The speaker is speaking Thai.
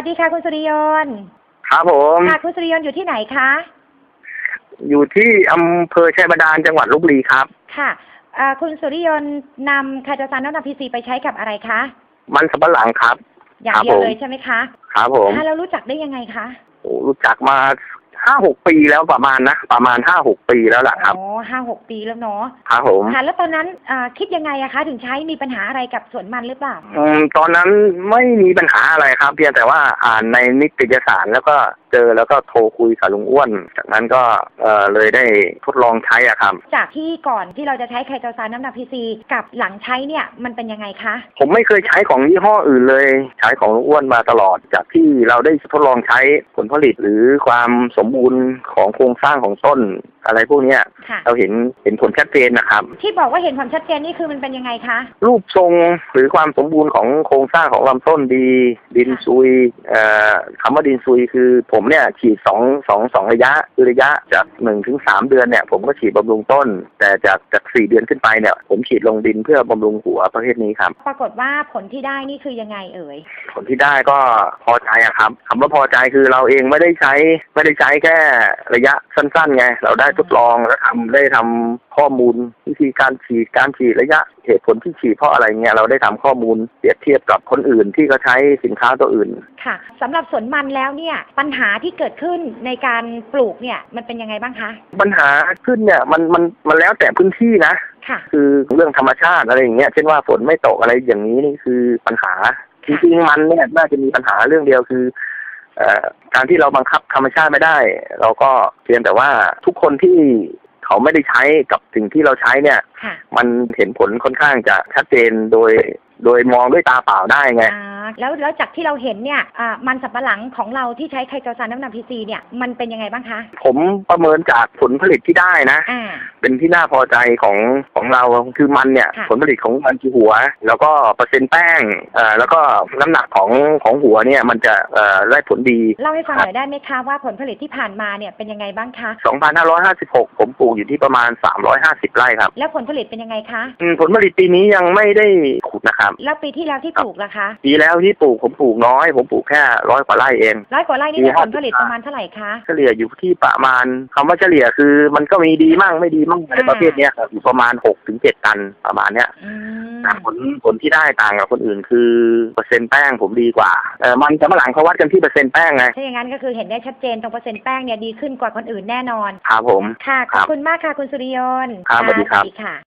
วัสดีค่ะคุณสุริยนต์ครับผมค่ะคุณสุริยนต์อยู่ที่ไหนคะ อยู่ที่อำเภอชัยบาดาลจังหวัดลบบุรีครับ ค่ะอ่าคุณสุริยนต์นำคาจาซานน้ำนำพีซีไปใช้กับอะไรคะ มันสับปะหลังครับ อย่างครับเดียวผม เลยใช่ไหมคะครับผมค่ะแล้วรู้จักได้ยังไงคะ โอ้รู้จักมาห้าหกปีแล้วประมาณนะ ประมาณห้าหกปีแล้วล่ะครับ อ๋อ ห้าหกปีแล้วเนาะครับผมค่ะแล้วตอนนั้นอ่าคิดยังไงอะคะถึงใช้มีปัญหาอะไรกับสวนมันหรือเปล่าอืมตอนนั้นไม่มีปัญหาอะไรครับ เพียงแต่ว่าอ่านในนิตยสารแล้วก็เจอแล้วก็โทรคุยกับลุงอ้วน จากนั้นก็เอ่อเลยได้ทดลองใช้อะครับ จากที่ก่อนที่เราจะใช้ไคโตซานน้ำหนักพีซีกับหลังใช้เนี่ยมันเป็นยังไงคะ ผมไม่เคยใช้ของยี่ห้ออื่นเลย ใช้ของลุงอ้วนมาตลอด จากที่เราได้ทดลองใช้ผลผลิตหรือความสมบูรณ์ของโครงสร้างของต้นอะไรพวกเนี้ยค่ะเราเห็นเห็นผลชัดเจนนะครับ ที่บอกว่าเห็นความชัดเจนนี่คือมันเป็นยังไงคะ รูปทรงหรือความสมบูรณ์ของโครงสร้างของลำต้นดี ดินซุยเอ่อคำว่าดินซุยคือผมเนี่ยฉีดสองสองสองระยะคือระยะจากหนึ่งถึงสามเดือนเนี่ยผมก็ฉีดบำรุงต้น แต่จากจากสี่เดือนขึ้นไปเนี่ยผมฉีดลงดินเพื่อบำรุงหัวประเภทนี้ครับ ปรากฏว่าผลที่ได้นี่คือยังไงเอ่ย ผลที่ได้ก็พอใจอะครับคำว่าพอใจคือเราเองไม่ได้ใช้ไม่ได้ใช้แค่ระยะสั้นๆไงเราได้ทดลองแล้วทำได้ทำข้อมูลวิธีการฉีดการฉีดระยะเหตุผลที่ฉีดเพราะอะไรเงี้ยเราได้ทำข้อมูลเปรียบเทียบกับคนอื่นที่เขาใช้สินค้าตัวอื่น ค่ะสำหรับสวนมันแล้วเนี่ยปัญหาที่เกิดขึ้นในการปลูกเนี่ยมันเป็นยังไงบ้างคะ ปัญหาขึ้นเนี่ยมันมันมันแล้วแต่พื้นที่นะค่ะคือเรื่องธรรมชาติอะไรอย่างเงี้ยเช่นว่าฝนไม่ตกอะไรอย่างนี้นี่คือปัญหาจริงๆมันเนี่ยน่าจะมีปัญหาเรื่องเดียวคือเอ่อการที่เราบังคับธรรมชาติไม่ได้ เราก็เพียงแต่ว่าทุกคนที่ เขาไม่ได้ใช้กับสิ่งที่เราใช้เนี่ย ค่ะมันเห็นผลค่อนข้างจะชัดเจนโดย โดยมองด้วยตาเปล่าได้ไง อ่าแล้วแล้วจากที่เราเห็นเนี่ยอ่ามันสับปะหลังของเราที่ใช้ไคโตซานน้ำหนักพีซีเนี่ยมันเป็นยังไงบ้างคะ ผมประเมินจากผลผลิตที่ได้นะ อ่า เป็นที่น่าพอใจของของเราคือมันเนี่ยค่ะผลผลิตของมันคือหัว แล้วก็เปอร์เซ็นต์แป้งเอ่อแล้วก็น้ำหนักของของหัวเนี่ยมันจะเอ่อได้ผลดีเล่าให้ฟังหน่อยได้ไหมคะว่าผลผลิตที่ผ่านมาเนี่ยเป็นยังไงบ้างคะ2,556 ผมปลูกอยู่ที่ประมาณ 350 ไร่ครับ แล้วผลผลิตเป็นยังไงคะอืมผลผลิตปีนี้ยังไม่ได้ขุดนะครับ แล้วปีที่แล้วที่ปลูกล่ะคะ ปีแล้วที่ปลูกผมปลูกน้อย ผมปลูกแค่ร้อยกว่าไร่เองร้อยกว่าไร่นี่ปีได้ผล50ผลิตประมาณเท่าไหร่คะเฉลี่ยอยู่ที่ประมาณคำว่าเฉลี่ยคือมันก็มีดีมั่งไม่ดีมั่งในอ่าประเภทเนี้ยครับอยู่ประมาณ6ถึง7ตันประมาณเนี้ยอืมแต่ผลผลที่ได้ต่างกับคนอื่นคือเปอร์เซ็นต์แป้งผมดีกว่าเออมันจะมาหลังเขาวัดกันที่เปอร์เซ็นต์แป้งไงถ้าอย่างนั้นก็คือเห็นได้ชัดเจนตรงเปอร์เซ็นต์แป้งเนี่ยดีขึ้นกว่าคนอื่นแน่นอนครับผมค่ะขครัอบบคุณมากค่ะคุณสุริยนต์ครับสวัสดีครับสวัสดีค่ะ